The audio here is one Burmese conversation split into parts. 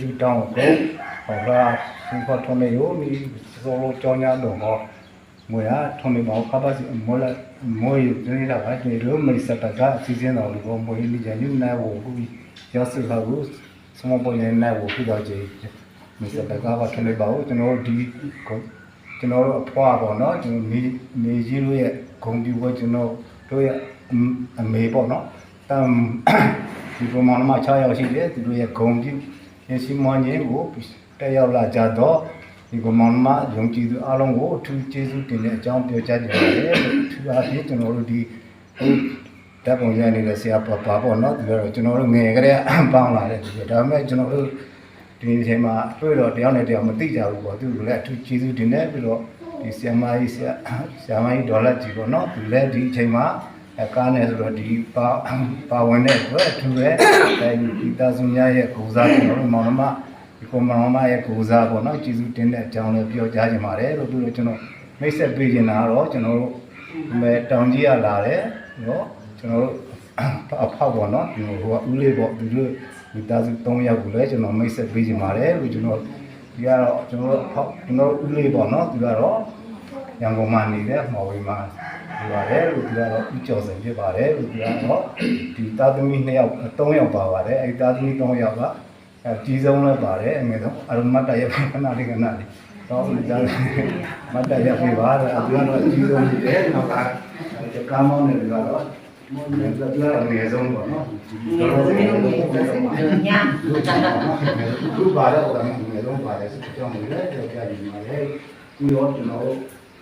ကိုဟောလာစင်ခေါ်ထုံးနေရောဒီစောလို့ကြောင်းညာတော့ဟောမွေရထုံးနေပါခါပါစီမောလာမွေရနေတာကဒီလိုမိတ်ဆက်တာအစီအစဉ်တော်ကိုမွေလိကြညနေဝဘူးရောက်စုဟာဘူးစမပေါ်နေနေဝပြီးတော့ကြည့်မိတ်ဆက်တာကပါထုံးနေပါဦးကျွန်တော်ဒီကျွန်တော်တို့အဖွားပေါ့နော်ကျွန်တော်နေနေကြီးတို့ရဲ့ဂုံပြူပွဲကျွန်တော်တို့ရဲ့အမေပေါ့နော်တမ်ဒီပမာဏမှာ6ယောက်ရှိတယ်သူတို့ရဲ့ဂုံပြူ ရရှိမွန်ခြင်းကိုတက်ရောက်လာကြတော့ဒီပမာဏမှာယုံကြည်သူအလုံးကိုအထူးကျေးဇူးတင်တဲ့အကြောင်းပြောကြားကြပါတယ်လို့အထူးအားဖြင့်ကျွန်တော်တို့ဒီဟိုတပ်ပုံရနေတဲ့ဆရာပါပါပေါ့နော်ဒီတော့ကျွန်တော်တို့ငယ်ကလေးပေါင်းလာတဲ့ဒီဒါပေမဲ့ကျွန်တော်တို့ဒီအချိန်မှာတွေ့တော့တယောက်နဲ့တယောက်မသိကြဘူးပေါ့သူတို့လည်းအထူးကျေးဇူးတင်တယ်ပြီးတော့ဒီဆရာမကြီးဆရာဆရာမကြီးဒေါ်လာကြီးပေါ့နော်သူလည်းဒီအချိန်မှာ အကားနဲ့ဆိုတော့ဒီပါပါဝင်တဲ့အတွက်အထူးပဲအဲဒီသားစုများရဲ့ကိုစားကျွန်တော်တို့မောင်နှမဒီကိုမောင်နှမရဲ့ကိုစားပေါ့နော်ကျေးဇူးတင်တဲ့အကြောင်းလည်းပြောကြားချင်ပါတယ်လို့သူတို့ကျွန်တော်မိတ်ဆက်ပေးချင်တာကတော့ကျွန်တော်တို့ဒီမဲ့တောင်ကြီးရလာတယ်နော်ကျွန်တော်တို့အဖောက်ပေါ့နော်ဒီဟိုကဦးလေးပေါ့သူတို့ဒီသားစု3ယောက်ကိုလည်းကျွန်တော်မိတ်ဆက်ပေးချင်ပါတယ်လို့ကျွန်တော်ဒီကတော့ကျွန်တော်တို့အဖောက်ကျွန်တော်ဦးလေးပေါ့နော်သူကတော့ ရန်ကုန်မှာနေတဲ့မော်ဝေမှာဒီပါတယ်လို့သူကတော့ဥကျော်စင်ဖြစ်ပါတယ်လို့သူကတော့ဒီသားသမီး2ယောက်3ယောက်ပါပါတယ်အဲဒီသားသမီး3ယောက်ကအဲကြီးဆုံးလည်းပါတယ်အငယ်ဆုံးအရုံမတ်တရခဏလေးခဏလေးတော့ဒီသားမတ်တရပြပါတော့သူကတော့အကြီးဆုံးဖြစ်တယ်နောက်ကဒီကားမောင်းနေပြီးတော့မောင်းနေတော့သူကအငယ်ဆုံးပေါ့နော်တော့ညာသူပါတော့အငယ်ဆုံးပါတယ်ဆိုတော့ကျွန်တော်လည်းကြောက်ကြနေပါတယ်ပြီးတော့ကျွန်တော်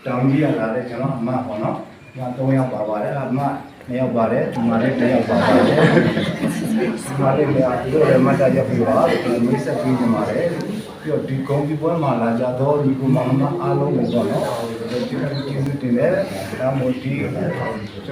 တောင်ကြီးရလာတဲ့ကျွန်တော်အမပေါ့နော်။ညာ3ယောက်ပါပါတယ်အမ2ယောက်ပါတယ်ဒီမှာလည်း1ယောက်ပါပါတယ်။ဒီမှာလည်းဒီလိုလည်းမတ်တရပြပါကျွန်တော်မိတ်ဆက်ပြီးနေပါတယ်။ပြီးတော့ဒီကွန်ပျူတာမှာလာကြတော့ဒီကွန်မမအားလုံးကိုပေါ့နော်။ဒီကနေ့ကျေးဇူးတင်တယ်။ဒါမို့ဒီကျွန်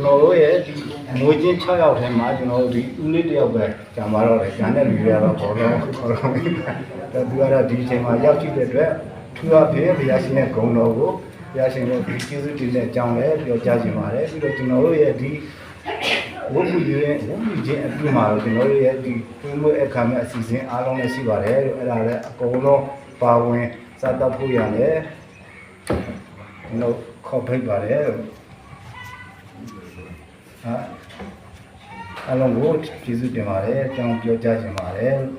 တော်တို့ရဲ့ဒီငွေချင်း6ယောက်ထဲမှာကျွန်တော်တို့ဒီဦးလေးတစ်ယောက်ပဲကြံပါတော့တယ်။ကျန်တဲ့လူတွေကတော့ဘောလုံးခေါ်တော့တယ်။ဒါသူကတော့ဒီအချိန်မှာရောက်ကြည့်တဲ့အတွက်ထူအဖေဘုရားရှင်ရဲ့ဂုဏ်တော်ကို ဘုရားရှင်ရဲ့ဒီကျေးဇူးတင်တဲ့အကြောင်းလည်းပြောကြားခြင်းပါတယ်ပြီးတော့ကျွန်တော်တို့ရဲ့ဒီဝိပုရဲ့ဝိပုချင်းအပြစ်မှာတော့ကျွန်တော်တို့ရဲ့ဒီတွင်းမွေးအခါမဲ့အစီအစဉ်အားလုံးလည်းရှိပါတယ်လို့အဲ့ဒါလည်းအကုန်လုံးပါဝင်စသတ်ဖို့ရတယ်ကျွန်တော်ခေါ်ဖိတ်ပါတယ်လို့ဟာအားလုံးကိုကျေးဇူးတင်ပါတယ်အကြောင်းပြောကြားခြင်းပါတယ်လို့